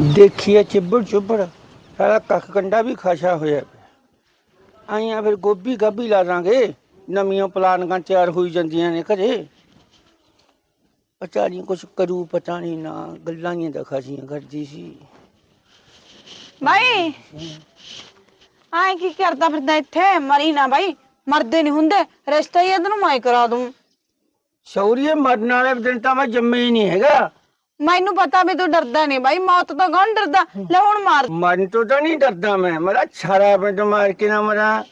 ਦੇਖੀਏ ਚਿੱਬੜ ਚੁੱਬੜ ਸਾਰਾ ਕੱਖ ਕੰਡਾ ਵੀ ਖਾਸ਼ਾ ਹੋਇਆ ਆਈਆਂ ਫਿਰ ਗੋਭੀ ਗਾਭੀ ਲਾ ਦਾਂਗੇ ਨਵੀਆਂ ਪਲਾਨਗਾਂ ਤਿਆਰ ਹੋਈ ਜਾਂਦੀਆਂ ਨੇ ਘਰੇ। ਪਤਾ ਨਹੀਂ ਕੁਛ ਕਰੂ ਪਤਾ ਨਹੀਂ ਨਾ ਗੱਲਾਂ ਹੀ ਤਾਂ ਖਾਸੀਆਂ ਕਰਦੀ ਸੀ। ਬਾਈ ਆਏ ਕੀ ਕਰਦਾ ਫਿਰਦਾ ਇੱਥੇ? ਮਰੀ ਨਾ ਬਾਈ ਮਰਦੇ ਨਹੀਂ ਹੁੰਦੇ ਰਿਸ਼ਤਾ ਹੀ ਇਹਨੂੰ ਮੈਂ ਕਰਾ ਦੂੰ। ਸ਼ੌਰੀਏ ਮਰਨ ਵਾਲੇ ਦਿਨ ਤਾਂ ਮੈਂ ਜੰਮੇ ਹੀ ਨਹੀਂ ਹੈਗਾ। ਮੈਨੂੰ ਪਤਾ ਵੀ ਤੂੰ ਡਰਦਾ ਨਹੀਂ ਬਾਈ ਮੌਤ ਤੋਂ ਕੌਣ ਡਰਦਾ? ਲੈ ਹੁਣ ਮਾਰ। ਮਰਨ ਤੋਂ ਤਾਂ ਨਹੀਂ ਡਰਦਾ ਮੈਂ ਮੇਰਾ ਛਾਰਾ ਪਿੰਡ ਮਾਰ ਕੇ ਨਾ ਮਰਾਂ।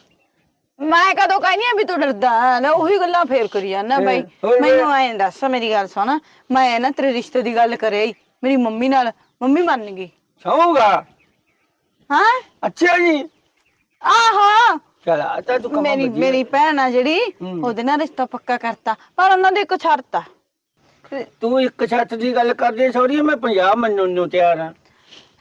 ਮੈਂ ਕਦੋਂ ਕਹਿੰਦੀ ਆ ਵੀ ਤੂੰ ਡਰਦਾ? ਲੈ ਉਹੀ ਗੱਲਾਂ ਫੇਰ ਕਰੀ ਜਾਂਦਾ ਬਾਈ। ਹੋਰ ਮੈਨੂੰ ਐਂ ਦੱਸ ਮੇਰੀ ਗੱਲ ਸੁਣ। ਮੈਂ ਨਾ ਤੇਰੇ ਰਿਸ਼ਤੇ ਦੀ ਗੱਲ ਕਰੇ ਈ, ਮੇਰੀ ਮੰਮੀ ਨਾਲ। ਮੰਮੀ ਮੰਨ ਗਈ। ਸੌਂਗਾ? ਹਾਂ? ਅੱਛਾ ਜੀ। ਆਹੋ। ਚਲ ਆ ਤਾਂ ਤੂੰ ਕਮਾ ਮੇਰੀ ਮੇਰੀ ਭੈਣ ਆ ਜਿਹੜੀ ਹੂੰ। ਉਹਦੇ ਨਾਲ ਰਿਸ਼ਤਾ ਪੱਕਾ ਕਰਤਾ ਪਰ ਉਹਨਾਂ ਦੀ ਇੱਕ ਆ ਤੂੰ ਇੱਕ ਛੱਤ ਦੀ ਗੱਲ ਕਰਦੇ ਸੌਰੀਏ ਮੈਂ 50 ਮੰਨਣ ਨੂੰ ਤਿਆਰ ਹਾਂ।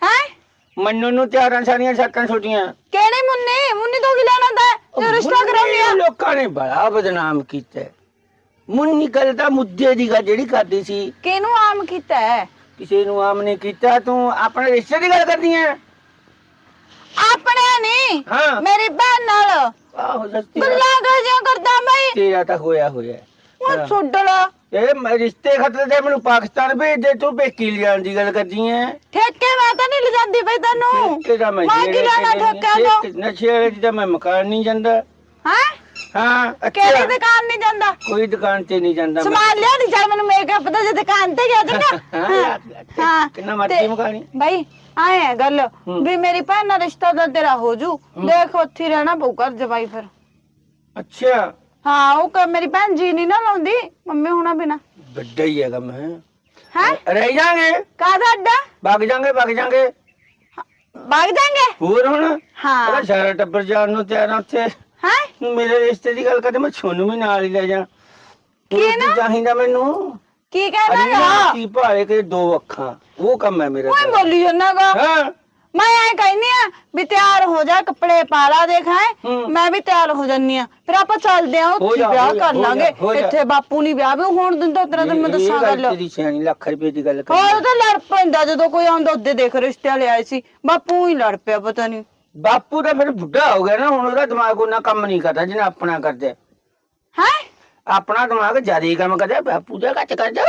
ਹੈ? ਮੰਨਣ ਨੂੰ ਤਿਆਰ ਹਾਂ ਸਾਰੀਆਂ ਛੱਤਾਂ ਛੋਟੀਆਂ। ਕਿਹੜੇ ਮੁੰਨੇ? ਮੁੰਨੀ ਤੋਂ ਕੀ ਲੈਣਾ ਦਾ ਤੇ ਰਿਸ਼ਤਾ ਕਰਾਉਂਦੀ ਆ। ਲੋਕਾਂ ਨੇ ਬੜਾ ਬਦਨਾਮ ਕੀਤਾ। ਮੁੰਨੀ ਗੱਲ ਮੁੱਦੇ ਦੀ ਗੱਲ ਜਿਹੜੀ ਕਰਦੀ ਸੀ। ਕਿਹਨੂੰ ਆਮ ਕੀਤਾ ਕਿਸੇ ਨੂੰ ਆਮ ਨਹੀਂ ਕੀਤਾ ਤੂੰ ਆਪਣੇ ਰਿਸ਼ਤੇ ਦੀ ਗੱਲ ਕਰਦੀ ਹੈ। ਆਪਣੇ ਨਹੀਂ ਹਾਂ। ਮੇਰੀ ਭੈਣ ਨਾਲ। ਆਹੋ ਸੱਚੀ ਗੱਲਾਂ ਕਰ ਕਰਦਾ ਮੈਂ ਤੇਰਾ ਤਾਂ ਹੋਇਆ ਹੋਇਆ ਉਹ ਛੁੱਡਲ ਇਹ ਮੈਂ ਰਿਸ਼ਤੇ ਖਤਰੇ ਤੇ ਮੈਨੂੰ ਪਾਕਿਸਤਾਨ ਭੇਜ ਦੇ ਤੂੰ ਪੇਕੀ ਲਿਆਉਣ ਦੀ ਗੱਲ ਕਰਦੀ ਹੈ ਠੇਕੇ ਮੈਂ ਤਾਂ ਨਹੀਂ ਲਿਜਾਂਦੀ ਬਈ ਤੈਨੂੰ। ਕਿਹੜਾ ਮੈਂ ਮੈਂ ਕੀ ਲੈਣਾ ਠੇਕਿਆਂ ਤੋਂ? ਨਸ਼ੇ ਵਾਲੇ ਦੀ ਤਾਂ ਮੈਂ ਮਕਾਨ ਨਹੀਂ ਜਾਂਦਾ। ਹੈ? ਹਾਂ ਕਿਹੜੀ ਅੱਛਾ ਦੁਕਾਨ ਨਹੀਂ ਜਾਂਦਾ? ਕੋਈ ਦੁਕਾਨ ਤੇ ਨਹੀਂ ਜਾਂਦਾ ਸਮਾਨ ਲਿਆ ਨਹੀਂ ਚੱਲ ਮੈਨੂੰ ਮੇਕਅਪ ਦਾ ਜੇ ਦੁਕਾਨ ਤੇ ਗਿਆ ਚੰਗਾ। ਹਾਂ, ਕਿੰਨਾ ਮਰਜ਼ੀ ਤੇ ਮਕਾਨੀ। ਬਾਈ ਆਏ ਗੱਲ ਵੀ ਮੇਰੀ ਭੈਣ ਨਾਲ ਰਿਸ਼ਤਾ ਤਾਂ ਤੇਰਾ ਹੋ ਜੂ। ਦੇਖ ਉੱਥੇ ਰਹਿਣਾ ਪਊ ਘਰ ਜਵਾਈ ਫਿਰ। ਅੱਛਾ। ਹਾਂ ਉਹ ਕ ਮੇਰੀ ਭੈਣ ਜੀ ਨਹੀਂ ਨਾ ਲਾਉਂਦੀ ਮੰਮੀ ਹੁਣਾ ਬਿਨਾ। ਵੱਡਾ ਹੀ ਹੈਗਾ ਮੈਂ। ਹੈ? ਰਹਿ ਜਾਾਂਗੇ? ਕਾਹਦਾ ਅੱਡਾ? ਵਗ ਜਾਾਂਗੇ ਵਗ ਜਾਾਂਗੇ। ਭਾਗ ਜਾਾਂਗੇ? ਹੋਰ ਹੁਣ? ਹਾਂ। ਉਹਦਾ ਸਾਰਾ ਟੱਬਰ ਜਾਣ ਨੂੰ ਤਿਆਰ ਆ ਉੱਥੇ। ਹੈ? ਮੇਰੇ ਰਿਸ਼ਤੇ ਦੀ ਗੱਲ ਕਰਦੇ ਮੈਂ ਛੋਨੂੰ ਵੀ ਨਾਲ ਹੀ ਲੈ ਜਾ। ਕੀ ਨਾ? ਚਾਹੀਦਾ ਮੈਨੂੰ? ਕੀ ਕਹਿਣਾ ਅਰੇ ਕੀ ਭਾਲੇ ਕੇ ਦੋ ਅੱਖਾਂ। ਉਹ ਕੰਮ ਹੈ ਮੇਰਾ ਓਏ ਬੋਲੀ ਜੰਨਾ ਗਾ ਹਾਂ? ਮੈਂ ਐ ਕਹਿੰਦੀ ਆ ਵੀ ਤਿਆਰ ਹੋ ਜਾ ਕੱਪੜੇ ਪਾ ਲਾ ਦੇਖ ਹੈਂ। ਹੂੰ। ਮੈਂ ਵੀ ਤਿਆਰ ਹੋ ਜੰਨੀ ਆ। ਫਿਰ ਆਪਾਂ ਚੱਲਦੇ ਆ ਹੋ ਉੱਥੇ ਜਾ, ਵਿਆਹ ਹੋ ਜਾ, ਕਰ ਹੋ ਜਾ, ਲਾਂਗੇ। ਹੋ ਜਾ। ਇੱਥੇ ਬਾਪੂ ਨਹੀਂ ਵਿਆਹ ਵੀ ਹੋਣ ਦਿੰਦਾ ਤੇਰਾ ਤਾਂ ਮੈਂ ਦੱਸਾਂ ਗੱਲ ਤੇਰੀ ਸਿਆਣੀ ਲੱਖ ਰੁਪਏ ਦੀ ਗੱਲ ਕਰ ਹੋਰ ਉਹ ਤਾਂ ਲੜ ਪੈਂਦਾ ਜਦੋਂ ਕੋਈ ਆਉਂਦਾ ਉਹਦੇ ਦੇਖ ਰਿਸ਼ਤੇ ਵਾਲੇ ਆਏ ਸੀ। ਬਾਪੂ ਹੀ ਲੜ ਪਿਆ ਪਤਾ ਨਹੀਂ ਬਾਪੂ ਤਾਂ ਫਿਰ ਬੁੱਢਾ ਹੋ ਗਿਆ ਨਾ ਹੁਣ ਉਹਦਾ ਦਿਮਾਗ ਉਹਨਾਂ ਕੰਮ ਨਹੀਂ ਕਰਦਾ ਜਿਹਨੇ ਆਪਣਾ ਕਰਦਾ। ਹੈ? ਆਪਣਾ ਦਿਮਾਗ ਹੀ ਕੰਮ ਕਰਦਾ ਬਾਪੂ ਦਾ ਘੱਟ ਕਰਦਾ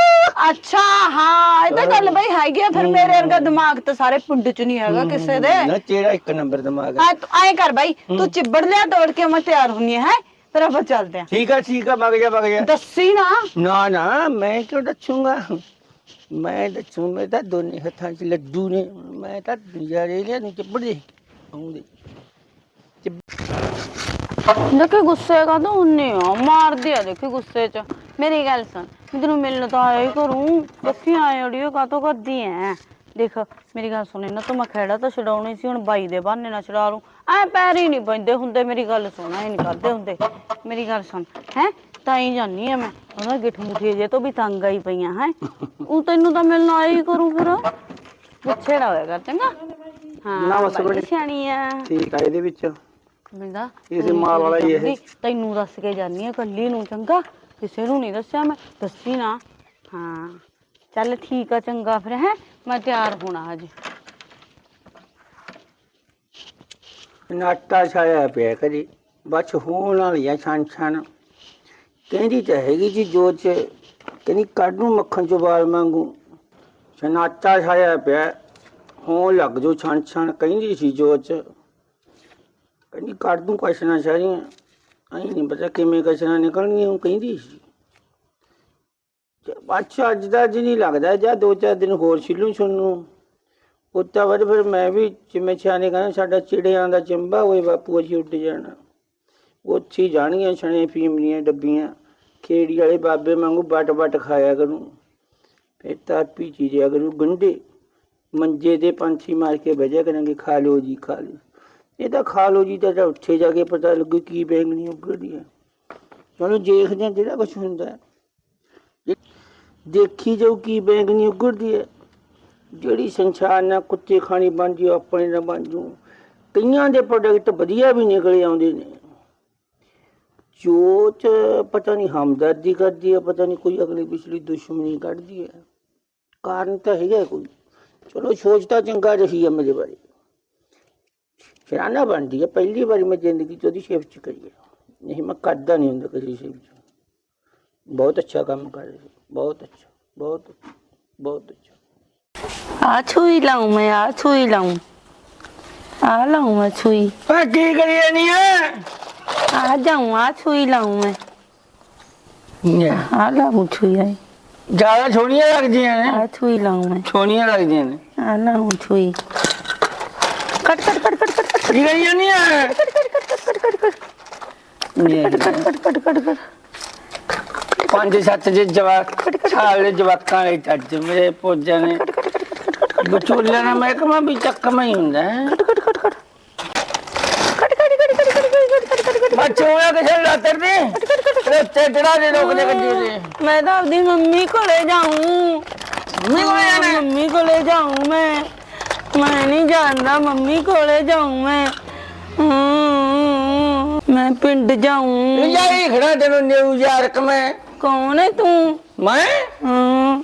ਅੱਛਾ ਹਾਂ ਇਹ ਤਾਂ ਗੱਲ ਬਈ ਹੈਗੀ ਆ ਫਿਰ ਮੇਰੇ ਵਰਗਾ ਦਿਮਾਗ ਤਾਂ ਸਾਰੇ ਪਿੰਡ ਚ ਨਹੀਂ ਹੈਗਾ ਕਿਸੇ ਦੇ। ਨਾ ਤੇਰਾ ਇੱਕ ਨੰਬਰ ਦਿਮਾਗ ਹੈ। ਹਾਂ ਤੂੰ ਐਂ ਕਰ ਬਾਈ ਤੂੰ ਚਿੱਬੜ ਲਿਆ ਤੋੜ ਕੇ ਮੈਂ ਤਿਆਰ ਹੁੰਨੀ ਹੈ। ਫਿਰ ਆਪਾਂ ਚੱਲਦੇ ਆ। ਠੀਕ ਆ ਠੀਕ ਆ ਵਗ ਜਾ ਵਗ ਜਾ। ਦੱਸੀ ਨਾ। ਨਾ ਨਾ ਮੈਂ ਕਿਉਂ ਦੱਸੂਗਾ? ਮੈਂ ਦੱਸੂ ਮੈਂ ਤਾਂ ਦੋਨੇ ਹੱਥਾਂ 'ਚ ਲੱਡੂ ਨੇ ਮੈਂ ਤਾਂ ਨਜ਼ਾਰੇ ਲਿਆ ਨੂੰ ਚੱਪੜ ਦੇ ਆਉਂਦੇ। ਦੇਖੇ ਗੁੱਸੇ ਕਾ ਤਾਂ ਹੁੰਨੇ ਆ? ਮਾਰਦੇ ਆ ਦੇਖੇ ਗੁੱਸੇ ਚ। ਮੇਰੀ ਗੱਲ ਸੁਣ ਮੈਂ ਤੈਨੂੰ ਮਿਲਣ ਤਾਂ ਆਇਆ ਹੀ ਕਰੂੰ। ਦੇਖੀ ਆਏ ਅੜੀਓ ਕਾ ਤੋਂ ਕਰਦੀ ਐ? ਦੇਖ ਮੇਰੀ ਗੱਲ ਸੁਣ ਇਹਨਾਂ ਤੋਂ ਮੈਂ ਖੇੜਾ ਤਾਂ ਛਡਾਉਣੀ ਸੀ ਹੁਣ ਬਾਈ ਦੇ ਬਹਾਨੇ ਨਾਲ ਛਡਾ ਲੂੰ ਐ ਪੈਰ ਹੀ ਨਹੀਂ ਪੈਂਦੇ ਹੁੰਦੇ ਮੇਰੀ ਗੱਲ ਸੁਣ ਐ ਨਹੀਂ ਕਰਦੇ ਹੁੰਦੇ। ਮੇਰੀ ਗੱਲ ਸੁਣ ਹੈ? ਤਾਂ ਹੀ ਜਾਨੀ ਆ ਮੈਂ। ਉਹਨਾਂ ਗਿੱਠ ਮੁਠੀ ਜੇ ਤੋਂ ਵੀ ਤੰਗ ਆਈ ਪਈਆਂ ਹੈ? ਉਹ ਤੈਨੂੰ ਤਾਂ ਮਿਲਣ ਆਇਆ ਹੀ ਕਰੂ ਫਿਰ। ਪੁੱਛੇ ਨਾ ਹੋਇਆ ਕਰ ਚੰਗਾ? ਹਾਂ ਬੜੀ ਸਿਆਣੀ ਆ। ਠੀਕ ਆ ਇਹਦੇ ਵਿੱਚ। ਮਿੰਦਾ ਇਸੇ ਮਾਲ ਵਾਲਾ ਹੀ ਇਹ। ਤੈਨੂੰ ਦੱਸ ਕੇ ਜਾਨੀ ਆ ਕੱਲੀ ਨੂੰ ਚੰਗਾ? ਕਿਸੇ ਨੂੰ ਨਹੀਂ ਦੱਸਿਆ ਮੈਂ। ਦੱਸੀ ਨਾ। ਹਾਂ। ਚੱਲ ਠੀਕ ਆ ਚੰਗਾ ਫਿਰ ਹੈ? ਮੈਂ ਤਿਆਰ ਹੋਣਾ ਹਜੇ। ਨਾਟਾ ਛਾਇਆ ਪਿਆ ਕਦੀ। ਬਸ ਹੋਣ ਵਾਲੀ ਆ ਛਣ ਛਣ। ਕਹਿੰਦੀ ਤਾਂ ਹੈਗੀ ਜੀ ਜੋ ਚ। ਕਹਿੰਦੀ ਕੱਢ ਨੂੰ ਮੱਖਣ ਚੋਂ ਵਾਲ ਮੰਗੂ ਸਨਾਟਾ ਛਾਇਆ ਪਿਆ। ਹੋਣ ਲੱਗ ਜੋ ਛਣ ਛਣ। ਕਹਿੰਦੀ ਸੀ ਜੋ ਚ। ਕਹਿੰਦੀ ਕੱਢ ਦੂੰ ਕਸ਼ਨਾ ਸਾਰੀਆਂ। ਆਈ ਨਹੀਂ ਪਤਾ ਕਿਵੇਂ ਕਸ਼ਨਾ ਨਿਕਲਣਗੀਆਂ, ਉਹ ਕਹਿੰਦੀ ਸੀ। ਅੱਛਾ ਅੱਜ ਦਾ ਜੀ ਨਹੀਂ ਲੱਗਦਾ, ਜਾਂ ਦੋ ਚਾਰ ਦਿਨ ਹੋਰ ਛਿੱਲੂ ਸੁਣੂ ਉੱਤਾ ਵਰ ਫਿਰ ਮੈਂ ਵੀ ਜਿਵੇਂ ਛਾਣੇ ਕਹਿੰਦਾ, ਸਾਡਾ ਚਿੜਿਆਂ ਦਾ ਚੰਬਾ ਹੋਏ ਬਾਪੂ, ਅਸੀਂ ਉੱਡ ਜਾਣਾ। ਉੱਥੇ ਹੀ ਜਾਣੀਆਂ ਛਣੇ ਫੀਮਲੀਆਂ ਡੱਬੀਆਂ। ਖੇੜੀ ਵਾਲੇ ਬਾਬੇ ਵਾਂਗੂ ਬਟ ਬਟ ਖਾਇਆ ਕਰੂੰ। ਫਿਰ ਤਾਂ ਪੀ ਚੀਰਿਆ ਕਰੂ ਗੰਡੇ ਮੰਜੇ ਦੇ ਪੰਛੀ ਮਾਰ ਕੇ ਬਹਿ ਕਰਾਂਗੇ, ਖਾ ਲੋ ਜੀ, ਖਾ ਲਓ। ਇਹ ਤਾਂ ਖਾ ਲਓ ਜੀ, ਤਾਂ ਉੱਥੇ ਜਾ ਕੇ ਪਤਾ ਲੱਗੂ ਕੀ ਬੈਂਗਣੀ ਉੱਗੜੀ ਹੈ ਚਲੋ ਦੇਖਦੇ ਹਾਂ ਜਿਹੜਾ ਕੁਝ ਹੁੰਦਾ ਦੇਖੀ ਜਾਓ ਕੀ ਬੈਂਗਣੀ ਉੱਗੜਦੀ ਹੈ। ਜਿਹੜੀ ਸੰਸਾਰ ਨਾਲ ਕੁੱਤੇ ਖਾਣੀ ਬਣ ਜੂ ਆਪਣੇ ਨਾਲ ਬਣ ਜੂ ਕਈਆਂ ਦੇ ਪ੍ਰੋਡਕਟ ਵਧੀਆ ਵੀ ਨਿਕਲੇ ਆਉਂਦੇ ਨੇ। ਚੋਚ ਪਤਾ ਨਹੀਂ ਹਮਦਰਦੀ ਕਰਦੀ ਹੈ, ਪਤਾ ਨਹੀਂ ਕੋਈ ਅਗਲੀ ਪਿਛਲੀ ਦੁਸ਼ਮਣੀ ਕੱਢਦੀ ਹੈ। ਕਾਰਨ ਤਾਂ ਹੈਗਾ ਕੋਈ। ਚਲੋ ਸੋਚ ਤਾਂ ਚੰਗਾ ਰਹੀ ਹੈ ਮੇਰੇ ਬਾਰੇ। ਸਿਆਣਾ ਬਣਦੀ ਹੈ ਪਹਿਲੀ ਵਾਰੀ ਮੈਂ ਜ਼ਿੰਦਗੀ 'ਚ ਉਹਦੀ ਸ਼ੇਪ 'ਚ ਕਰੀ ਹੈ ਨਹੀਂ ਮੈਂ ਕਰਦਾ ਨਹੀਂ ਹੁੰਦਾ ਕਿਸੇ ਸ਼ੇਪ 'ਚ। ਬਹੁਤ ਅੱਛਾ ਕੰਮ ਕਰ ਰਹੀ ਬਹੁਤ ਅੱਛਾ ਬਹੁਤ ਬਹੁਤ ਅੱਛਾ। ਆ ਛੁਈ ਲਾਉਂ ਮੈਂ ਆ ਛੁਈ ਲਾਉਂ। ਆ ਲਾਉਂ ਮੈਂ ਛੁਈ। ਆ ਕੀ ਕਰੀਏ ਨਹੀਂ ਆ? ਜਾਉਂ ਆ ਛੁਈ ਲਾਉਂ ਮੈਂ। ਆ ਲਾਉਂ ਛੁਈ ਆਈ। ਜ਼ਿਆਦਾ ਛੋਣੀਆਂ ਲੱਗਦੀਆਂ ਨੇ। ਆ ਛੁਈ ਲਾਉਂ ਮੈਂ। ਛੋਣੀਆਂ ਲੱਗਦੀਆਂ ਨੇ। ਆ ਲਾਉਂ ਛੁਈ। ਕੀ ਕਰੀ ਜਾਨੀ ਆ ਪੰਜ ਸੱਤ ਜੇ ਜਵਾਕ ਛਾਲੇ ਜਵਾਕਾਂ ਲਈ ਛੱਡ ਮੇਰੇ ਪੋਜਾਂ ਨੇ। ਬਚੋਲਿਆਂ ਨਾਲ ਮੈਂ ਕਮਾ ਵੀ ਚੱਕਮਾ ਹੀ ਹੁੰਦਾ ਹੈ ਬਚੋਲਿਆਂ ਦੇ ਛੱਡ ਲਾਤਰ ਨੇ ਰੋਤੇ ਜਿਹੜਾ ਦੇ ਲੋਕ ਨੇ ਕੱਢੀ ਦੇ। ਮੈਂ ਤਾਂ ਆਪਦੀ ਮੰਮੀ ਕੋਲੇ ਜਾਊਂ। ਮੰਮੀ ਕੋਲੇ ਜਾਣਾ? ਮੰਮੀ ਕੋਲੇ ਜਾਊਂ ਮੈਂ। ਮੈਂ ਨਹੀਂ ਜਾਣਦਾ ਮੰਮੀ ਕੋਲੇ ਜਾਉਂ ਮੈਂ। ਮੈਂ ਪਿੰਡ ਜਾਉਂ ਨਹੀਂ ਖੜਾ ਤੈਨੂੰ ਨਿਊ ਯਾਰਕ ਮੈਂ। ਕੌਣ ਹੈ ਤੂੰ? ਮੈਂ? ਹਮ,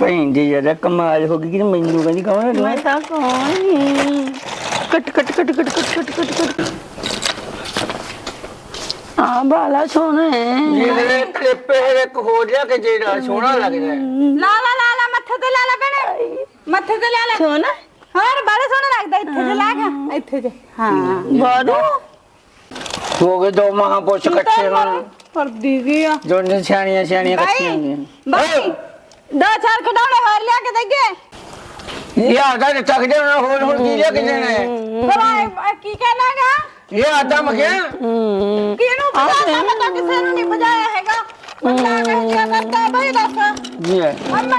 ਭੈਣ ਦੀ ਜਰਾ ਕਮਾਲ ਹੋ ਗਈ ਕਿ ਮੈਨੂੰ ਕਹਿੰਦੀ ਕੌਣ ਹੈ ਮੈਂ ਤਾਂ ਕੌਣ ਕਟ ਕਟ ਕਟ ਕਟ ਕਟ ਕਟ ਕਟ ਕਟ। ਆ ਬਾਲਾ ਸੋਹਣਾ ਹੈ ਜਿਹੜੇ ਕਲਿੱਪ ਹੈ ਇੱਕ ਹੋ ਜਾ ਕਿ ਜਿਹੜਾ ਸੋਹਣਾ ਲੱਗਦਾ। ਹੈ ਲਾ ਲਾ ਲਾ ਮੱਥੇ ਤੇ ਲਾ ਲਾ ਭੈਣੇ। ਮੱਥੇ ਤੇ ਲਾ ਲਾ। ਸੋਹਣਾ? ਹਾਂ ਬੜਾ ਸੋਹਣਾ ਲੱਗਦਾ ਇੱਥੇ ਤੇ ਲਾਗ ਇੱਥੇ ਤੇ। ਹਾਂ। ਬਾਦੂ ਹੋ ਗਏ ਦੋ ਮਹਾਪੁਰਸ਼ ਇਕੱਠੇ ਹੋਣ ਪਰਦੀ ਗਿਆ ਜੋਨੇ ਸਿਆਣੀਆਂ ਸਿਆਣੀਆਂ ਇਕੱਠੀਆਂ ਹੁੰਦੀਆਂ ਬਾਈ ਦੋ ਚਾਰ ਖਡਾਉਣੇ ਹੋਰ ਲਿਆ ਕੇ ਦੇਗੇ ਇਹ ਆਗਾ ਨੇ ਚੱਕ ਦੇ ਹੋਰ ਹੋਰ ਕੀ ਲਿਆ ਕੇ ਦੇਣਾ ਪਰ ਕੀ ਕਹਿਣਾਗਾ ਇਹ ਆਦਮ ਗਿਆ ਕਿਹਨੂੰ ਬਜਾਇਆ ਪਤਾ ਕਿਸੇ ਨੂੰ ਨਹੀਂ ਬਜਾਇਆ ਹੈਗਾ। ਬੰਦਾ ਕਹਿ ਜਿਆ ਕਰਦਾ ਬਈ ਦੱਸ। ਜੀ ਅੰਮਾ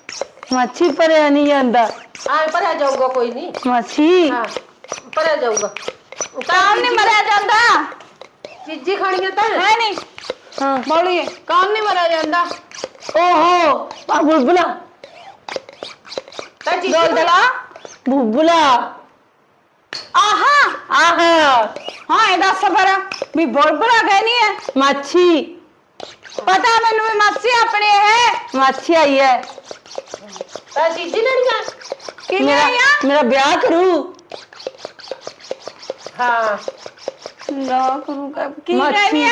ਮਾਛੀ ਭਰਿਆ ਨਹੀਂ ਜਾਂਦਾ। ਆਏ ਭਰਿਆ ਜਾਊਗਾ ਕੋਈ ਨਹੀਂ ਮਾਛੀ? ਹਾਂ ਭਰਿਆ ਜਾਊਗਾ। ਕੌਣ ਨਹੀਂ ਮਰਿਆ ਜਾਂਦਾ। ਚੀਜ਼ੀ ਖਾਣੀਆਂ ਤਾਂ। ਹੈ ਨਹੀਂ ਹਾਂ। ਬੋਲੀਏ ਕੌਣ ਨਹੀਂ ਮਰਿਆ ਜਾਂਦਾ। ਓਹੋ ਆ ਬੁਲਬੁਲਾ। ਤਾਂ ਚੀਜ਼ੀ ਬੁਲਬੁਲਾ। ਬੁਲਬੁਲਾ। ਆਹਾ। ਆਹਾ। ਹਾਂ ਇਹਦਾ ਸਫਰ ਵੀ ਬੁਲਬੁਲਾ ਗਏ ਨਹੀਂ ਹੈ। ਮਾਛੀ। ਪਤਾ ਮੈਨੂੰ ਵੀ ਮਾਛੀ ਆਪਣੇ ਹੈ। ਮਾਛੀ ਆਈ ਹੈ। ਤਾਂ ਜੀਜੀ ਲੜੀਆਂ ਕਿਵੇਂ ਮੇਰਾ ਆ? ਮੇਰਾ ਵਿਆਹ ਕਰੂ। ਹਾਂ। ਨਾ ਕਰੂਗਾ ਕੀ ਕਹਿ ਰਹੀ? ਆ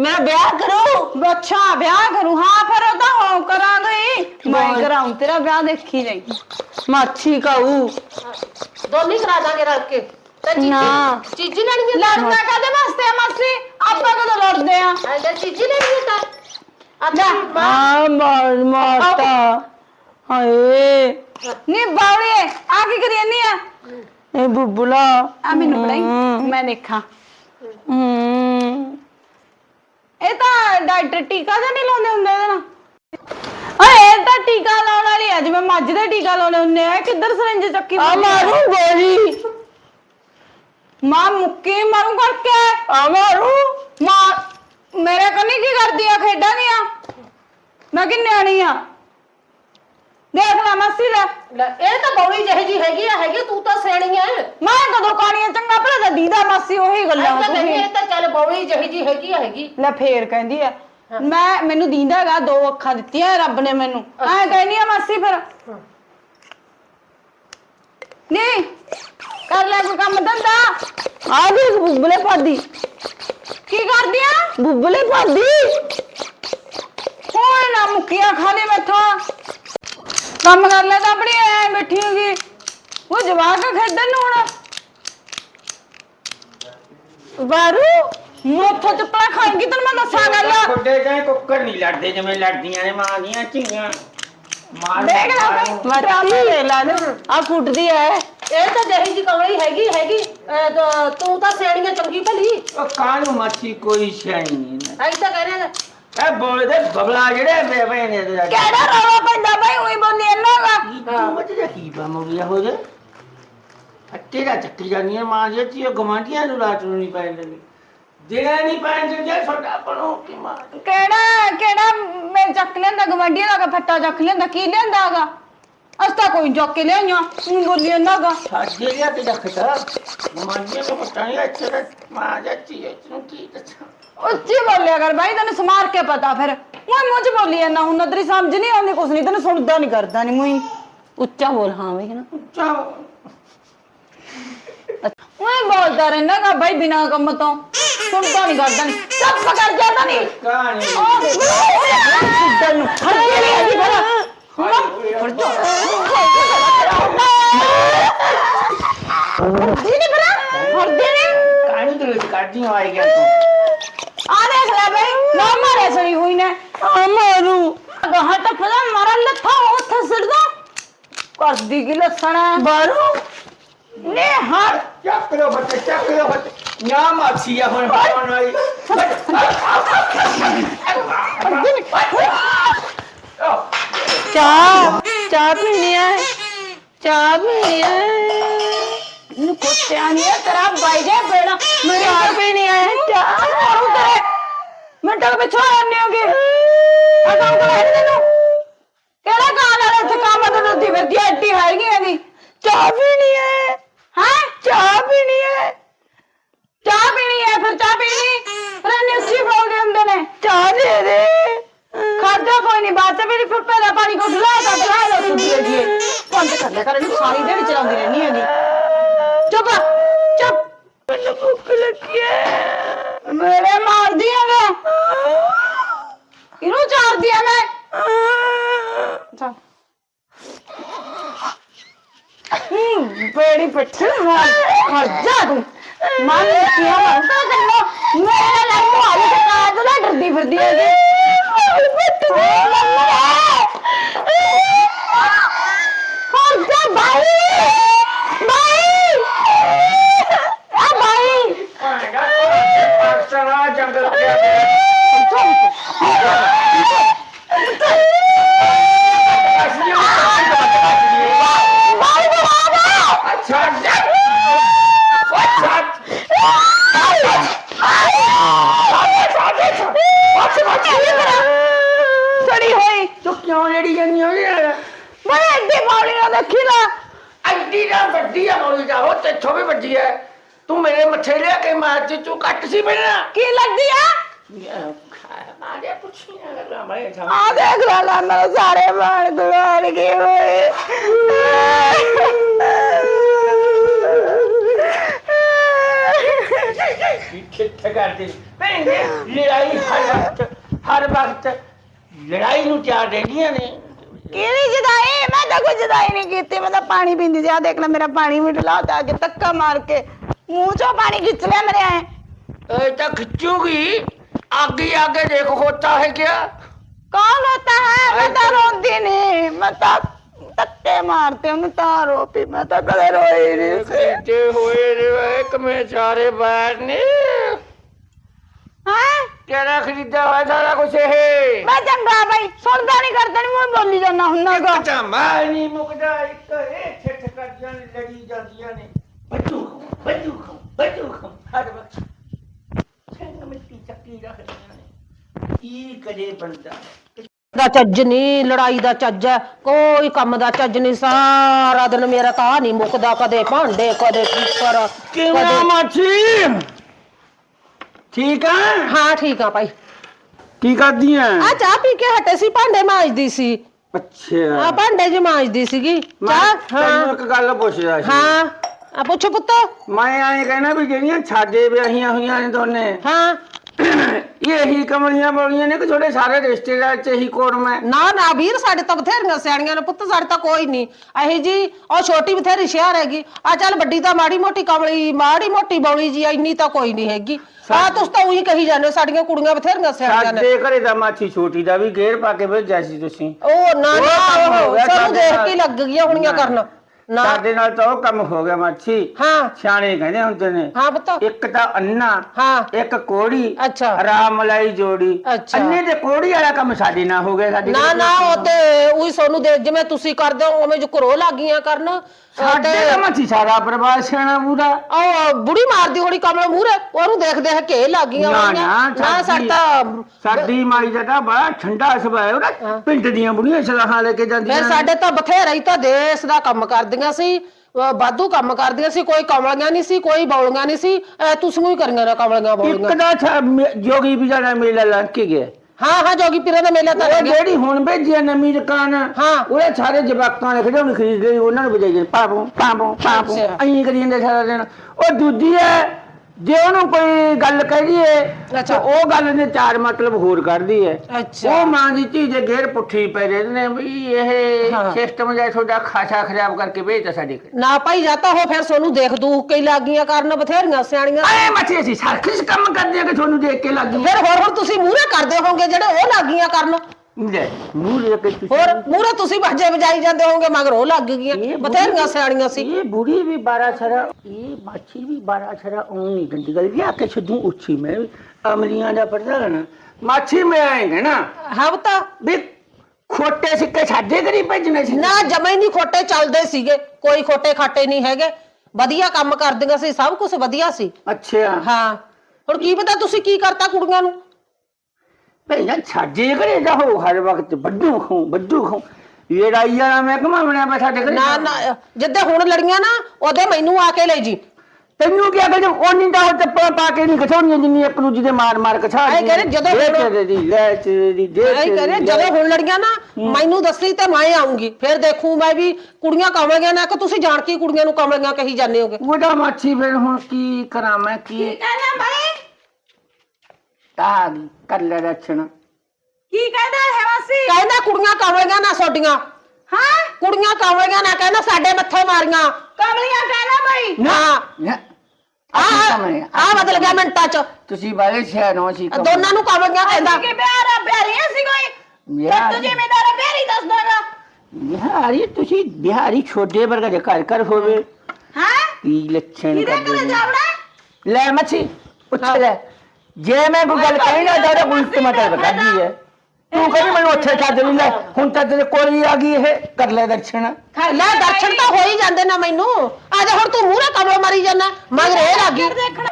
ਮੇਰਾ ਵਿਆਹ ਕਰੋ। ਅੱਛਾ ਵਿਆਹ ਕਰੂ। ਹਾਂ ਫਿਰ ਉਹਦਾ ਹੋ ਕਰਾਂਗੇ। ਮੈਂ ਬਹੁਤ। ਕਰਾਉਂ ਤੇਰਾ ਵਿਆਹ ਦੇਖੀ ਲਈ। ਮਾਛੀ ਕਾਊ ਦੋਨੀ ਕਰਾ ਦਾਂਗੇ ਰਲ ਕੇ। ਤਾਂ ਨਾ। ਜੀਜੀ ਜੀਜੀ ਲੜੀਆਂ ਲੜਨਾ ਕਾਦੇ ਵਾਸਤੇ ਆ ਮਾਸੀ? ਆਪਾਂ ਕਦੋਂ ਲੜਦੇ ਆ? ਤਾਂ ਜੀਜੀ ਲੜੀਆਂ ਤਾਂ। ਆਪਣੀ ਮਾਂ ਹਾਂ ਮਾਰ ਮਾਤਾ। ਹਾਏ। ਨੀ ਬਾਵਲੇ ਆ ਕੀ ਕਰੀ ਜਾਂਦੀ ਆ? ਇਹ ਬੁੱਬੁਲਾ। ਆ ਮੈਨੂੰ ਬੜਾਈ ਮੈਂ ਦੇਖਾਂ। ਹਮ, ਇਹ ਤਾਂ ਡਾਕਟਰ ਟੀਕਾ ਤਾਂ ਨਹੀਂ ਲਾਉਂਦੇ ਹੁੰਦੇ ਇਹਦੇ ਨਾਲ। ਓਏ ਇਹ ਤਾਂ ਟੀਕਾ ਲਾਉਣ ਵਾਲੀ ਆ ਜਿਵੇਂ ਮੱਝ ਦੇ ਟੀਕਾ ਲਾਉਣੇ ਹੁੰਦੇ ਆ ਇਹ ਕਿੱਧਰ ਸਰੰਜ ਚੱਕੀ ਆ ਫਿਰਦੀ ਆ? ਮਾਰੂ ਗੋਲੀ ਮਾਂ ਮੁੱਕੀ ਮਾਰੂ ਕਰਕੇ। ਆ ਮਾਰੂ। ਮਾਂ ਮੇਰੇ ਕੰਨੀ ਕੀ ਕਰਦੀ ਆ ਖੇਡਾਂ ਦੀਆਂ? ਮੈਂ ਕਿ ਨਿਆਣੀ ਆ? ਦੇਖ ਲੈ ਮਾਸੀ ਲੈ। ਇਹ ਤਾਂ ਬੌਲੀ ਜਿਹੀ ਜੀ ਹੈਗੀ ਆ ਹੈਗੀ ਤੂੰ ਤਾਂ ਸੈਣੀ ਐ ਮੈਂ ਕਦੋਂ ਕਾਣੀਆਂ ਚੰਗਾ ਭਲਾ ਤਾਂ ਦੀਦਾ ਮਾਸੀ ਉਹੀ ਗੱਲਾਂ ਨਹੀਂ ਇਹ ਤਾਂ ਚੱਲ ਬੌਲੀ ਜਿਹੀ ਜੀ ਹੈਗੀ ਆ ਹੈਗੀ। ਲੈ ਫੇਰ ਕਹਿੰਦੀ ਆ ਮੈਂ ਮੈਨੂੰ ਦੀਂਦਾ ਦੋ ਅੱਖਾਂ ਦਿੱਤੀਆਂ ਰੱਬ ਨੇ ਮੈਨੂੰ। ਐ ਕਹਿੰਦੀ ਆ ਮਾਸੀ ਫਿਰ। ਨਹੀਂ ਕਰ ਲੈ ਕੋਈ ਕੰਮ ਧੰਦਾ। ਆ ਗਈ ਬੁੱਬਲੇ ਪਾਦੀ ਕੀ ਕਰਦੀ ਆ? ਬੁੱਬਲੇ ਪਾਦੀ ਕੋਈ ਨਾ ਮੁੱਕੀਆਂ ਖਾਣੇ ਮੈਥੋਂ। ਕੰਮ ਕਰ ਲੈ ਤਾਂ ਆਪਣੀ ਐ ਬੈਠੀ ਹੋਗੀ। ਉਹ ਜਵਾਕ ਖੇਡਣ ਨੂੰ ਹੁਣ ਵਾਰੂ ਮੋਥੋ ਚੱਪਲਾ ਖਾਂਗੀ ਤੈਨੂੰ ਮੈਂ ਦੱਸਾਂ ਗੱਲ। ਕੁੱਡੇ ਗਏ ਕੁੱਕੜ ਨਹੀਂ ਲੜਦੇ ਜਿਵੇਂ ਲੜਦੀਆਂ ਨੇ ਮਾਂ ਦੀਆਂ ਝੀਆਂ। ਮਾਰ ਦੇਖ ਲੈ ਬਈ, ਡਰਾਮਾ ਦੇਖ ਲੈ ਆ ਫੁੱਟਦੀ ਐ। ਇਹ ਤਾਂ ਜਹੀ ਜੀ ਕੌਲੀ ਹੈਗੀ ਹੈਗੀ। ਤੂੰ ਤਾਂ ਸਿਆਣੀਆਂ ਚੰਗੀ ਭਲੀ। ਉਹ ਕਾਹਨੂੰ ਕੋਈ ਸ਼ੈ ਨਹੀਂ ਐਂ ਤਾਂ ਕਹਿੰਦੇ ਇਹ ਬੋਲਦੇ ਬਬਲਾ ਜਿਹੜੇ ਬੇਬੇ ਨੇ ਤੇ ਕਿਹੜਾ ਰੌਲਾ ਪੈਂਦਾ ਬਈ? ਉਹੀ ਬੋਲੀ ਇਹਨਾਂ ਦਾ। ਤੂੰ ਤੇਰਾ ਕੀ ਬਮੂਰੀਆ ਹੋ ਜੇ ਅੱਤੇ ਦਾ ਚੱਕੀ ਜਾਨੀ ਹੈ ਮਾਂ ਜੇ ਤੀ ਗਵਾਂਢੀਆਂ ਨੂੰ ਰਾਤ ਨੂੰ ਨਹੀਂ ਪੈਣ ਦਿੰਦੀ। ਜਿਹੜਾ ਨਹੀਂ ਪੈਣ ਦਿੰਦੇ ਛੋਟਾ ਬਣੋ ਕੀ ਮਾਂ ਕਿਹੜਾ ਕਿਹੜਾ ਮੈਂ ਚੱਕ ਲੈਂਦਾ ਗਵਾਂਢੀਆਂ ਦਾ ਗਾ ਫੱਟਾ ਚੱਕ ਲੈਂਦਾ ਕੀ ਲੈਂਦਾਗਾ ਅਸ ਤਾਂ ਕੋਈ ਚੱਕ ਕੇ ਲਿਆਈਆਂ ਤੂੰ ਬੋਲੀ ਜਾਂਦਾਗਾ ਸਾਡੇ ਲਿਆ ਤੇ ਰੱਖਤਾ ਗਵਾਂਢੀਆਂ ਨੂੰ ਪਤਾ ਨਹੀਂ ਅੱਛਾ ਤਾਂ ਮਾਂ ਜਾਤੀ ਹੈ ਤੈਨੂੰ ਕੀ ਦੱਸਾਂ? ਉੱਚੀ ਬੋਲਿਆ ਕਰ ਬਾਈ ਤੈਨੂੰ ਸਮਾਰ ਕੇ ਪਤਾ ਫਿਰ ਮੈਂ ਮੂੰਹ ਚ ਬੋਲੀ ਜਾਂਦਾ ਹੁਣ ਤੇਰੀ ਸਮਝ ਨਹੀਂ ਆਉਂਦੀ ਕੁਛ ਨਹੀਂ ਤੈਨੂੰ ਸੁਣਦਾ ਨਹੀਂ ਕਰਦਾ ਨਹੀਂ ਮੂੰਹ ਉੱਚਾ ਬੋਲ ਹਾਂ ਬਈ ਨਾ ਉੱਚਾ ਮੈਂ ਬੋਲਦਾ ਰਹਿੰਦਾਗਾ ਬਾਈ ਬਿਨਾਂ ਕੰਮ ਤੋਂ ਸੁਣਦਾ ਨਹੀਂ ਕਰਦਾ ਨਹੀਂ ਚੁੱਪ ਕਰ ਜਾਂਦਾ ਨਹੀਂ ਕਹਾਣੀ ਸਿੱਧਰ ਨੂੰ ਹੱਥ ਨਹੀਂ ਆਦੀ ਫਿਰ ਹਰਦੀ ਨਹੀਂ ਫਿਰ ਹਰਦੀ ਨਹੀਂ ਕਹਾਣੀ ਤੇ ਵਿੱਚ ਕੱਢੀ ਆਈ ਗਿਆ ਤੂੰ ਆ ਦੇਖ ਲੈ ਬਈ ਨਾ ਮਾਰੇ ਸਰੀ ਹੋਈ ਨੇ। ਆ ਮਾਰੂ। ਗਾਹ ਤਾਂ ਫਲਾ ਮਾਰਾ ਲੱਥਾ ਉੱਥੇ ਸਿਰਦਾ ਕਰਦੀ ਕੀ ਲੱਸਣਾ? ਬਾਰੂ ਨੇ ਹਰ ਚੱਕ ਲੋ ਬੱਚੇ ਚੱਕ ਲੋ ਬੱਚੇ। ਨਾ ਮਾਛੀ ਆ ਹੁਣ ਪਾਉਣ ਵਾਲੀ। ਚਾਹ ਚਾਹ ਪੀਣੀ ਹੈ ਚਾਹ ਪੀਣੀ ਹੈ ਨੂੰ ਕੁੱਤਿਆਂ ਨਹੀਂ ਤੇਰਾ ਬਾਈ ਜੇ ਬੇੜਾ ਮੈਂ ਚਾਹ ਪੀਣੀ ਹੈ ਚਾਹ ਮਾਰੂ ਤੇਰੇ। ਮੈਂ ਪਿੱਛੋਂ ਆਉਂਦੀ ਹੋਗੀ ਆ ਕੰਮ ਕਰ ਤੈਨੂੰ। ਕਿਹੜਾ ਗਾਲ ਵਾਲਾ ਇੱਥੇ ਕੰਮ ਤੇ ਦੁੱਧੀ ਫਿਰਦੀ ਐਡੀ ਹੈਗੀ ਇਹਦੀ ਚਾਹ ਪੀਣੀ ਹੈ। ਹਾਂ? ਚਾਹ ਪੀਣੀ ਹੈ। ਚਾਹ ਪੀਣੀ ਹੈ, ਫਿਰ ਚਾਹ ਪੀਣੀ। ਫਿਰ ਇੰਨੀ ਉੱਚੀ ਬੋਲਦੇ ਹੁੰਦੇ ਨੇ। ਚਾਹ ਦੇ ਦੇ। ਖਾਦਾ ਕੋਈ ਨਹੀਂ ਬਾਤ ਮੇਰੀ ਫਿਰ ਪਹਿਲਾ ਪਾਣੀ ਕੋ ਢਲਾ ਦਾ ਢਲਾ ਲੋ ਸੁਣੀ ਜੀ ਪੰਜ ਕਰ ਲੈ ਕਰ, ਇਹਨੂੰ ਸਾਰੀ ਦਿਹਾੜੀ ਚਲਾਉਂਦੀ ਰਹਿਣੀ ਹੈਗੀ। ਚੁੱਪ ਚੁੱਪ ਮੈਨੂੰ ਭੁੱਖ ਲੱਗੀ ਹੈ ਮੇਰੇ ਮਾਰਦੀ ਆ ਮੈਂ ਇਹਨੂੰ ਚਾਰਦੀ ਆ ਮੈਂ ਚੱਲ ਹੂੰ ਬੇੜੀ ਪੱਠੇ ਮਾਰ ਮਰ ਜਾ ਤੂੰ ਮਾਰ ਕੀ ਆ ਮਰ ਤਾਂ ਤੈਨੂੰ ਮੇਰੇ ਨਾਲ ਮੁਹਾਰੀ ਤੇ ਕਾਜ ਨਾ ਡਰਦੀ ਫਿਰਦੀ ਹੈਗੀ ਬੱਟ ਦੇ ਮਰ ਜਾ ਭਾਈ ਭਾਈ ਆ ਭਾਈ ਪਾਕਿਸਤਾਨ ਜੰਗਲ ਪਿਆ ਪਿਆ ਭਾਈ ਬਰਾਬਰ ਅੱਛਾ ਸੜੀ ਹੋਈ ਤੂੰ ਕਿਉਂ ਲੜੀ ਜਾਂਦੀ ਹੋ ਯਾਰ ਮੈਂ ਐਡੀ ਬੌਲੀ ਨਾ ਦੇਖੀ ਨਾ ਐਡੀ ਨਾ ਵੱਡੀ ਆ ਮੌਲੀ ਦਾ ਹੋ ਤੇਥੋਂ ਵੀ ਵੱਡੀ ਹੈ ਤੂੰ ਮੇਰੇ ਮੱਥੇ ਲਿਆ ਕੇ ਮਾਰ ਚ ਤੂੰ ਕੱਟ ਸੀ ਪਹਿਲਾਂ ਕੀ ਲੱਗਦੀ ਆ? ਮਾਰੇ ਪੁੱਛੀ ਨਾ ਮੈਂ ਜਾ ਆ ਦੇਖ ਲੈ ਲੈ ਮੇਰੇ ਸਾਰੇ ਬਾਲ ਗੁਲਾਲ ਗਏ ਹੋਏ। ਕਿੱਥੇ ਕਰਦੇ? ਭੈਣੇ ਲੜਾਈ ਹਰ ਵਕਤ ਹਰ ਵਕਤ ਲੜਾਈ ਨੂੰ ਤਿਆਰ ਰਹਿੰਦੀਆਂ ਨੇ। ਕਿਹੜੀ ਜਦਾਈ? ਮੈਂ ਤਾਂ ਕੋਈ ਜਦਾਈ ਨਹੀਂ ਕੀਤੀ। ਮੈਂ ਤਾਂ ਪਾਣੀ ਪੀਂਦੀ ਸੀ। ਆ ਦੇਖ ਲੈ ਮੇਰਾ ਪਾਣੀ ਵੀ ਢਲਾਤਾ ਕੇ ਧੱਕਾ ਮਾਰ ਕੇ। ਮੂੰਹ ਚੋਂ ਪਾਣੀ ਖਿੱਚ ਲਿਆ ਮੇਰੇ ਐ। ਇਹ ਤਾਂ ਖਿੱਚੂਗੀ। ਅੱਗ ਹੀ ਦੇਖ ਹੋਤਾ ਹੈ ਕਿਆ? ਕੌਣ ਹੋਤਾ ਹੈ? ਮੈਂ ਤਾਂ ਰੋਂਦੀ ਨਹੀਂ। ਮੈਂ ਤਾਂ ਧੱਕੇ ਮਾਰਤੇ ਉਹਨੂੰ ਤਾਂ ਰੋਪੀ। ਮੈਂ ਤਾਂ ਕਦੇ ਰੋਈ ਨਹੀਂ ਸੀ। ਹੋਏ ਰੇ ਵੇ ਕਮੇ ਚਾਰੇ ਬਾਹਰ ਨੇ। ਹਾਂ? ਤੇਰਾ ਖਰੀਦਿਆ ਹੋਇਆ ਸਾਰਾ ਕੁਝ ਇਹ? ਮੈਂ ਚੰਗਾ ਬਈ ਸੁਣਦਾ ਨਹੀਂ ਕਰਦਾ ਨਹੀਂ ਮੈਂ ਬੋਲੀ ਜਾਂਦਾ ਹੁੰਦਾ ਗਾ ਅੱਛਾ ਮੈਂ ਨਹੀਂ ਮੁਕਦਾ ਇੱਕ ਇਹ ਛਿੱਠ ਕਰ ਜਾਂਦੀਆਂ ਨੇ। ਬੱਚੂ ਬੱਜੂ ਖਾਓ ਹਰ ਵਕਤ ਸਿੰਘ ਮਿੱਟੀ ਚੱਕੀ ਰੱਖਦੀਆਂ ਨੇ ਕੀ ਕਰੇ ਬੰਦਾ ਦਾ ਚੱਜ ਨਹੀਂ ਲੜਾਈ ਦਾ ਚੱਜ ਹੈ ਕੋਈ ਕੰਮ ਦਾ ਚੱਜ ਨਹੀਂ ਸਾਰਾ ਦਿਨ ਮੇਰਾ ਤਾਂ ਨਹੀਂ ਮੁੱਕਦਾ ਕਦੇ ਭਾਂਡੇ ਕਦੇ ਕੁੱਕਰ ਕਿਵੇਂ ਮਾਛੀ ਠੀਕ ਆ ਹਾਂ ਠੀਕ ਆ ਭਾਈ ਕੀ ਕਰਦੀ ਆ ਆ ਚਾਹ ਪੀ ਕੇ ਹਟੇ ਸੀ ਭਾਂਡੇ ਮਾਂਜਦੀ ਸੀ ਆ ਅੱਛਾ ਭਾਂਡੇ ਜ ਮਾਂਜਦੀ ਸੀਗੀ ਮੈਂ ਚਾਹ ਤੈਨੂੰ ਹਾਂ ਇੱਕ ਗੱਲ ਪੁੱਛਦਾ ਸੀ ਹਾਂ ਆ ਪੁੱਛੋ ਪੁੱਤ। ਮੈਂ ਐਂ ਕਹਿਣਾ ਵੀ ਜਿਹੜੀਆਂ ਛਾਜੇ ਵਿਆਹੀਆਂ ਹੋਈਆਂ ਨੇ ਦੋਨੇ ਹਾਂ। ਇਹ ਇਹੀ ਕਮਲੀਆਂ ਬੋਲੀਆਂ ਨੇ ਕਿ ਤੁਹਾਡੇ ਸਾਰੇ ਰਿਸ਼ਤੇਦਾਰ ਚ ਇਹੀ ਕੋਰਮ ਹੈ ਨਾ ਨਾ ਵੀਰ ਸਾਡੇ ਤਾਂ ਬਥੇਰੀਆਂ ਸਿਆਣੀਆਂ ਨੇ ਪੁੱਤ ਸਾਡੇ ਤਾਂ ਕੋਈ ਨਹੀਂ। ਅਹੀ ਜੀ ਉਹ ਛੋਟੀ ਬਥੇਰੀ ਸ਼ਹਿਰ ਹੈਗੀ। ਆ ਚੱਲ ਵੱਡੀ ਤਾਂ ਮਾੜੀ ਮੋਟੀ ਕਮਲੀ ਮਾੜੀ ਮੋਟੀ ਬੌਲੀ ਜੀ ਇੰਨੀ ਤਾਂ ਕੋਈ ਨਹੀਂ ਹੈਗੀ। ਆ ਤੁਸੀਂ ਤਾਂ ਉਹੀ ਕਹੀ ਜਾਂਦੇ ਹੋ, ਸਾਡੀਆਂ ਕੁੜੀਆਂ ਬਥੇਰੀਆਂ ਸਿਆਣੀਆਂ ਨੇ। ਸਾਡੇ ਘਰੇ ਦਾ ਮਾਛੀ ਛੋਟੀ ਦਾ ਵੀ ਗੇਰ ਪਾ ਕੇ ਭੇਜਿਆ ਸੀ ਤੁਸੀਂ। ਉਹ ਨਾ ਨਾ ਉਹ ਕੰਮ ਹੋ ਉਹ ਗਿਆ ਸਾਨੂੰ ਸਾਡੇ ਦੇਖ। ਕੇ ਹੀ ਲੱਗ ਗਈਆਂ ਹੋਣੀਆਂ ਕਰਨ। ਨਾ। ਸਾਡੇ ਨਾਲ ਤਾਂ ਉਹ ਕੰਮ ਹੋ ਗਿਆ ਮਾਛੀ ਹਾਂ। ਸਿਆਣੇ ਕਹਿੰਦੇ ਹੁੰਦੇ ਨੇ। ਹਾਂ ਪੁੱਤ ਇੱਕ ਤਾਂ ਅੰਨਾ ਹਾਂ। ਇੱਕ ਕੋੜੀ ਅੱਛਾ। ਰਾਮ ਮਲਾਈ ਜੋੜੀ। ਅੰਨੇ ਤੇ ਕੋੜੀ ਵਾਲਾ ਕੰਮ ਸਾਡੇ ਨਾਲ ਹੋ ਗਿਆ ਸਾਡੇ ਨਾ ਨਾ ਉਹ ਤੇ ਉਹੀ ਸੋਨੂੰ ਦੇ ਜਿਵੇਂ ਤੁਸੀਂ ਕਰਦੇ ਹੋ ਉਵੇਂ ਜੋ ਘਰੋ ਲੱਗੀਆਂ ਕਰਨ ਸਾਡੇ ਮਾਛੀ ਸਾਰਾ ਪਰਿਵਾਰ ਸਿਆਣਾ ਪੂਰਾ ਉਹ ਬੁੜੀ ਮਾਰਦੀ ਹੋਣੀ ਕਮਲ ਮੂਹਰੇ ਉਹਨੂੰ ਦੇਖਦੇ ਹੈ ਕਿ ਨਾ, ਹੋਣੀਆਂ। ਨਾ, ਨਾ ਸਾਡੀ- ਸਾਡਾ ਸਾਡੀ ਮਾਈ ਦਾ ਤਾਂ ਬੜਾ ਠੰਡਾ ਸੁਭਾਅ ਹੈ ਉਹਦਾ ਪਿੰਡ ਦੀਆਂ ਬੁੜੀਆਂ ਸਲਾਹਾਂ ਲੈ ਕੇ ਜਾਂਦੀਆਂ ਫਿਰ ਸਾਡੇ ਤਾਂ ਬਥੇਰਾ ਹੀ ਤਾਂ ਦੇਸ਼ ਦਾ ਕੰਮ ਕਰਦੀਆਂ ਸੀ ਅਹ ਵਾਧੂ ਕੰਮ ਕਰਦੀਆਂ ਸੀ ਕੋਈ ਕਮਲੀਆਂ ਨਹੀਂ ਸੀ ਕੋਈ ਬੌਲੀਆਂ ਨਹੀਂ ਸੀ ਅਹ ਤੁਸੀਂ ਕਰੀਆਂ ਨਾ ਕਮਲੀਆਂ ਇੱਕ ਬੌਲੀਆਂ ਦਾ ਛਾ- ਮੇ- ਜੋਗੀ ਵੀ ਜਾਣਾ ਮੇਲਾ ਲੰਘ ਕੇ ਗਿਆ। ਹਾਂ ਹਾਂ ਜੋਗੀ ਪੀਰਾਂ ਦਾ ਮੇਲਾ ਤਾਂ ਉਹ ਲੱਗਿਆ ਜਿਹੜੀ ਹੁਣ ਭੇਜੀ ਆ ਨਵੀਂ ਦੁਕਾਨ ਹਾਂ। ਉਹਦੇ ਸਾਰੇ ਜਵਾਕਾਂ ਨੇ ਖੜੇ ਉਹਨੂੰ ਖਰੀਦ ਲਈ ਉਹਨਾਂ ਨੂੰ ਵਜਾਈ ਜਾਂਦੇ ਪਾਪੂ ਪਾਪੂ ਪਾਪੂ ਅੱਛਾ। ਐਂ ਕਰੀ ਜਾਂਦੇ ਸਾਰਾ ਦਿਨ ਉਹ ਦੂਜੀ ਹੈ ਜੇ ਉਹਨੂੰ ਕੋਈ ਗੱਲ ਕਹਿ ਦਈਏ ਅੱਛਾ। ਤਾਂ ਉਹ ਗੱਲ ਦੇ ਚਾਰ ਮਤਲਬ ਹੋਰ ਕੱਢਦੀ ਹੈ ਅੱਛਾ। ਉਹ ਮਾਂ ਦੀ ਧੀ ਦੇ ਘੇਰ ਪੁੱਠੀ ਪੈ ਰਹੇ ਨੇ ਵੀ ਇਹ ਹਾਂ। ਸਿਸਟਮ ਜਿਹਾ ਤੁਹਾਡਾ ਖਾਸਾ ਖਰਾਬ ਕਰਕੇ ਭੇਜਤਾ ਸਾਡੇ ਕੋਲ। ਨਾ ਭਾਈ ਜਾਂ ਤਾਂ ਉਹ ਫਿਰ ਸੋਨੂੰ ਦੇਖ ਦੂਖ ਕੇ ਹੀ ਲੱਗੀਆਂ ਕਰਨ ਬਥੇਰੀਆਂ ਸਿਆਣੀਆਂ। ਐ ਮੱਥੇ ਅਸੀਂ ਸਰਕਸ ਕੰਮ ਕਰਦੇ ਆ ਕਿ ਤੁਹਾਨੂੰ ਦੇਖ ਕੇ ਲੱਗ ਗਈ ਫਿਰ ਹੋਰ ਹੋਰ ਤੁਸੀਂ ਮੂਹਰੇ ਕਰਦੇ ਹੋਵੋਗੇ ਜਿਹੜੇ ਉਹ ਲੱਗੀਆਂ ਕਰਨ। ਲੈ ਮੂੰਹ ਦੇ ਕੇ ਤੁਸੀਂ ਹੋਰ ਮੂਹਰੇ ਤੁਸੀਂ ਬਾਜੇ ਵਜਾਈ ਜਾਂਦੇ ਹੋਵੋਗੇ ਮਗਰ ਉਹ ਲੱਗ ਗਈਆਂ। ਬਥੇਰੀਆਂ ਸਿਆਣੀਆਂ ਸੀ। ਇਹ ਬੁੜੀ ਵੀ 12 ਛਰਾ ਇਹ ਮਾਛੀ ਵੀ 12 ਛਰਾ ਉਹ ਨਹੀਂ ਗੰਦੀ ਗੱਲ। ਵੀ ਆ ਕੇ ਛੱਡੂ ਉੱਚੀ ਮੈਂ ਅਮਲੀਆਂ ਦਾ ਪ੍ਰਧਾਨ ਮਾਛੀ ਮੈਂ ਆਏਗਾ ਨਾ ਹਾਂ ਬਤਾ ਵੀ ਖੋਟੇ ਸਿੱਕੇ ਸਾਡੇ ਘਰੀ ਭੇਜਣੇ ਸੀ। ਨਾ ਜਮੇ ਨਹੀਂ ਖੋਟੇ ਚੱਲਦੇ ਸੀਗੇ। ਕੋਈ ਖੋਟੇ ਖਾਟੇ ਨਹੀਂ ਹੈਗੇ। ਵਧੀਆ ਕੰਮ ਕਰਦੀਆਂ ਸੀ ਸਭ ਕੁਝ ਵਧੀਆ ਸੀ। ਅੱਛਾ। ਹਾਂ। ਹੁਣ ਕੀ ਪਤਾ ਤੁਸੀਂ ਕੀ ਕਰਤਾ ਕੁੜੀਆਂ ਨੂੰ? ਭਈਆ ਸਾਡੇ ਘਰੇ ਦਾ ਹੋ ਹਰ ਵਕਤ ਵੱਡੂ ਖਾਂ ਵੱਡੂ ਖਾਂ ਲੜਾਈ ਵਾਲਾ ਮਹਿਕਮਾ ਬਣਿਆ ਪਿਆ ਸਾਡੇ ਘਰੇ। ਨਾ ਨਾ ਜਿੱਦੇ ਹੁਣ ਲੜੀਆਂ ਨਾ ਉਹਦੇ ਮੈਨੂੰ ਆ ਕੇ ਲੈ ਜੀ। ਤੈਨੂੰ ਕੀ ਅਗਲ ਉਹ ਨਹੀਂ ਦਾ ਚੱਪਲਾਂ ਪਾ ਕੇ ਨਹੀਂ ਕਛੋੜੀਆਂ ਜਿੰਨੀ ਇੱਕ ਦੂਜੀ ਦੇ ਮਾਰ ਮਾਰ ਐਂ ਕਹਿੰਦੇ ਜਦੋਂ ਹੁਣ- ਦੀ ਲੈ ਐਂ ਜਦੋਂ ਹੁਣ ਲੜੀਆਂ ਨਾ ਮੈਨੂੰ ਦੱਸੀ ਤੇ ਮੈਂ ਆਉਂਗੀ ਫਿਰ ਦੇਖੂ ਮੈਂ ਵੀ ਕੁੜੀਆਂ ਕਮਲੀਆਂ ਨਾ ਕਿ ਤੁਸੀਂ ਜਾਣ ਕੇ ਹੀ ਕੁੜੀਆਂ ਨੂੰ ਕਮਲੀਆਂ ਕਹੀ ਜਾਂਦੇ ਹੋਗੇ। ਉਹਦਾ ਮਾਛੀ ਫਿਰ ਹੁਣ ਕੀ ਕਰਾਂ ਮੈਂ ਕੀ ਕਹਿੰਦਾ ਬਾਈ ਆ ਗਈ ਕਰ ਲੈ ਰਛਣ ਕੀ ਕਹਿੰਦਾ ਹੈ ਵਾਸੀ? ਕਹਿੰਦਾ ਕੁੜੀਆਂ ਕਮਲੀਆਂ ਨਾ ਛੋਡੀਆਂ ਹਾਂ? ਕੁੜੀਆਂ ਕਮਲੀਆਂ ਨਾ ਕਹਿੰਦਾ ਸਾਡੇ ਮੱਥੇ ਮਾਰੀਆਂ। ਕਮਲੀਆਂ ਕਹਿੰਦਾ ਬਾਈ। ਹਾਂ ਆ ਆ ਆ ਬਦਲ ਗਿਆ ਮਿੰਟਾਂ ਚ। ਤੁਸੀਂ ਬਾਲੇ ਸ਼ਹਿਰੋਂ ਸੀ ਕਮ- ਦੋਨਾਂ ਨੂੰ ਕਮਲੀਆਂ ਕਹਿੰਦਾ। ਕਿ ਪਿਆਰਾ ਪਿਆਰੀਆਂ ਸੀ ਕੋਈ? ਯਾਰ, ਤੂੰ ਜ਼ਿੰਮੇਦਾਰ ਪਿਆਰੀ ਦੱਸਦਾਗਾ। ਬਿਹਾਰੀ ਤੁਸੀਂ ਬਿਹਾਰੀ ਛੋਡੇ ਵਰਗਾ ਦੇ ਘਰ ਘਰ ਹੋਵੇ। ਹਾਂ? ਕੀ ਲੱਛਣ ਕਿਹਦੇ ਕਰਦੇ ਘਰੇ ਨੇ। ਜਾਵੜਾ? ਲੈ ਮੱਛੀ ਪੁੱਛ ਲੈ। ਜੇ ਮੈਂ ਕੋਈ ਗੱਲ ਕਹੀ ਨਾ ਤਾਂ ਉਲਟ ਮਤਲਬ ਕਰਦੀ ਹੈ। ਤੂੰ ਕਹਿੰਦੀ ਮੈਨੂੰ ਉੱਥੇ ਛੱਡ ਲੈ ਹੁਣ ਤਾਂ ਤੇਰੇ ਕੋਲ ਹੀ ਆ ਗਈ ਇਹ। ਕਰ ਲੈ ਦਰਸ਼ਨ। ਲੈ ਦਰਸ਼ਨ ਤਾਂ ਹੋ ਹੀ ਜਾਂਦੇ ਨਾ ਮੈਨੂੰ। ਆ ਜਾ ਹੁਣ ਤੂੰ ਮੂਹਰੇ ਕਮਲ ਮਾਰੀ ਜਾਂਦਾ ਮਗਰ ਇਹ ਲੱਗੀ ਦੇਖਣਾ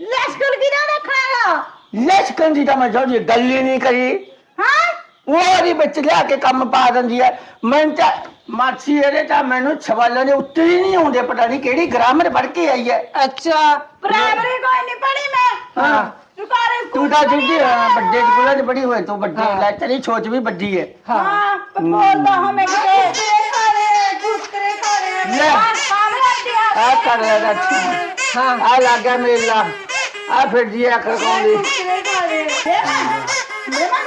ਲੈਸਕਲ ਕਿਹਦਾ ਦੇਖਣਾਗਾ ਲਸ਼ਕਨ ਦੀ ਤਾਂ ਮੈਂ ਜਿਹੜੀ ਗੱਲ ਹੀ ਨਹੀਂ ਕਰੀ। ਹਾਂ? ਉਹ ਵੀ ਵਿੱਚ ਲਿਆ ਕੇ ਕੰਮ ਪਾ ਦਿੰਦੀ ਹੈ। ਮੈਂ ਤਾਂ ਮਾਛੀ ਇਹਦੇ ਤਾਂ ਮੈਨੂੰ ਛਵਾਲਾਂ ਦੇ ਉੱਤੇ ਹੀ ਨਹੀਂ ਆਉਂਦੇ ਪਤਾ ਨਹੀਂ ਕਿਹੜੀ ਗ੍ਰਾਮਰ ਪੜ ਕੇ ਆਈ ਹੈ। ਅੱਛਾ। ਪ੍ਰਾਇਮਰੀ ਕੋਈ ਨਹੀਂ ਪੜੀ ਮੈਂ। ਹਾਂ। ਸਰਕਾਰੀ ਤੂੰ ਤਾਂ ਜਿੱਦੀ ਵੱਡੇ ਸਕੂਲਾਂ 'ਚ ਬੜੀ ਹੋਏ ਤੂੰ ਵੱਡੀ ਲੈ ਤੇਰੀ ਸੋਚ ਵੀ ਵੱਡੀ ਹੈ। ਹਾਂ। ਬੋਲਦਾ ਖਾਰੇ ਕੁੱਤਰੇ ਖਾਰੇ ਲੈ। ਆ। ਕਰ ਲੈ ਹਾਂ। ਆ ਲੱਗ ਗਿਆ ਮੇਲਾ। ਆ ਫਿਰ ਜੀ ਆ ਖਾਰੇ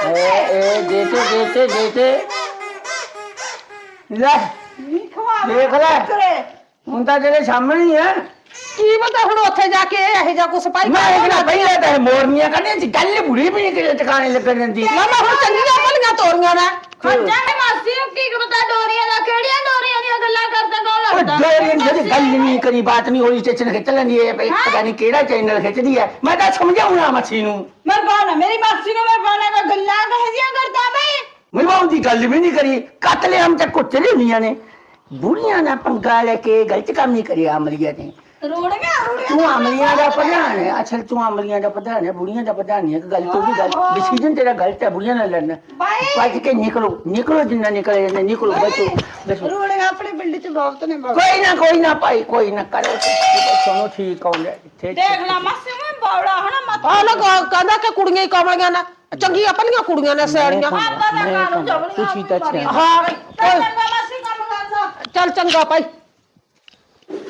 ਏ ਏ ਦੇਤੇ ਦੇਤੇ ਦੇਤੇ। ਲੈ। ਦੇਖ ਲੈ। ਹੁਣ ਤਾਂ ਤੇਰੇ ਸਾਹਮਣੇ ਹੀ ਹੈ ਕੀ ਪਤਾ ਹੁਣ ਉੱਥੇ ਜਾ ਕੇ ਇਹ ਇਹੋ ਜਿਹਾ ਕੁਛ ਪਾਈ ਮੈਂ ਇਹ ਨਾ ਪਹਿਲੇ ਤਾਂ ਇਹ ਮੋਰਨੀਆਂ ਕਰਨੀਆਂ ਸੀ ਗੱਲ ਬੁੜੀ ਵੀ ਨਹੀਂ ਕਿਤੇ ਟਿਕਾਣੇ ਲੱਗਣ ਦਿੰਦੀ। ਮਾਮਾ ਹੁਣ ਚੰਗੀਆਂ ਭਲੀਆਂ ਤੋਰੀਆਂ ਨੇ। ਖੰਜਾ ਦੇ ਮਾਸੀ ਨੂੰ ਕੀ ਪਤਾ ਡੋਰੀਆਂ ਦਾ ਕਿਹੜੀਆਂ ਡੋਰੀਆਂ ਦੀਆਂ ਗੱਲਾਂ ਕਰਦਾ ਕੌਣ ਉਹ ਲੱਗਦਾ? ਦੋਰੀਆਂ ਜਿਹੜੀ ਗੱਲ ਨਹੀਂ ਕਰੀ ਬਾਤ ਨਹੀਂ ਹੋਈ ਸਟੇਸ਼ਨ ਖਿੱਚ ਲੈਂਦੀ ਹੈ ਭਈ ਪਤਾ ਨਹੀਂ ਕਿਹੜਾ ਚੈਨਲ ਖਿੱਚਦੀ ਹੈ। ਮੈਂ ਤਾਂ ਸਮਝਾਉਣਾ ਮੱਛੀ ਨੂੰ। ਮੈਂ ਬਾਣਾ ਮੇਰੀ ਮਾਸੀ ਨੂੰ ਮੈਂ ਬਾਣਾ ਦਾ ਗੱਲਾਂ ਕਹਜੀਆਂ ਕਰਦਾ ਬਈ? ਮੈਨੂੰ ਦੀ ਗੱਲ ਵੀ ਨਹੀਂ ਕਰੀ ਕਤਲੇ ਤੇ ਤੱਕ ਕੁੱਤੇ ਹੁੰਦੀਆਂ ਨੇ। ਬੁੜੀਆਂ ਦਾ ਪੰਗਾ ਲੈ ਕੇ ਗਲਤ ਕੰਮ ਨਹੀਂ ਕਰਿਆ ਅਮਲੀਆਂ ਨੇ। ਤੂੰ ਅਮਲੀਆਂ ਦਾ ਪ੍ਰਧਾਨ ਹੈ। ਅਸਲ ਤੂੰ ਅਮਲੀਆਂ ਦਾ ਪ੍ਰਧਾਨ ਹੈ ਬੁੜੀਆਂ ਦਾ ਪ੍ਰਧਾਨ ਨਹੀਂ ਹੈ। ਗੱਲ ਤੋਂ ਵੀ ਗੱਲ ਡਿਸੀਜਨ ਤੇਰਾ ਗਲਤ ਹੈ ਬੁੜੀਆਂ ਨਾਲ ਲੜਨਾ। ਬਾਈ। ਭੱਜ ਕੇ ਨਿਕਲੋ ਨਿਕਲੋ ਜਿੰਨਾ ਨਿਕਲੇ ਜਾਂਦੇ ਨਿਕਲੋ ਬਚੋ ਬਚੋ ਰੋੜੀਆਂ ਆਪਣੇ ਪਿੰਡ ਚ ਬਹੁਤ ਨੇ ਬਾਬਾ ਕੋਈ ਨਾ ਕੋਈ ਨਾ ਭਾਈ ਕੋਈ ਨਾ ਕਰੋ ਸੁਣੋ ਠੀਕ ਆਉਂਦਾ ਇੱਥੇ ਦੇਖ ਲੈ ਮਾਸੀ ਮੈਂ ਬੌੜਾ ਹਨਾ ਮਤ ਆ ਲੋ ਕਹਿੰਦਾ ਕਿ ਕੁੜੀਆਂ ਹੀ ਕਮਲੀਆਂ ਨੇ। ਚੰਗੀਆਂ ਭਲੀਆਂ ਕੁੜੀਆਂ ਨੇ ਸਿਆਣੀਆਂ ਆਪਾਂ ਦਾ ਕਾਨੂੰ ਜਬਲੀਆਂ ਤੁਸੀਂ ਤਾਂ ਛੇ ਹਾਂ। ਚੰਗਾ ਮਾਸੀ ਕੰਮ ਕਰਦਾ ਚੱਲ ਚੰਗਾ ਭਾਈ।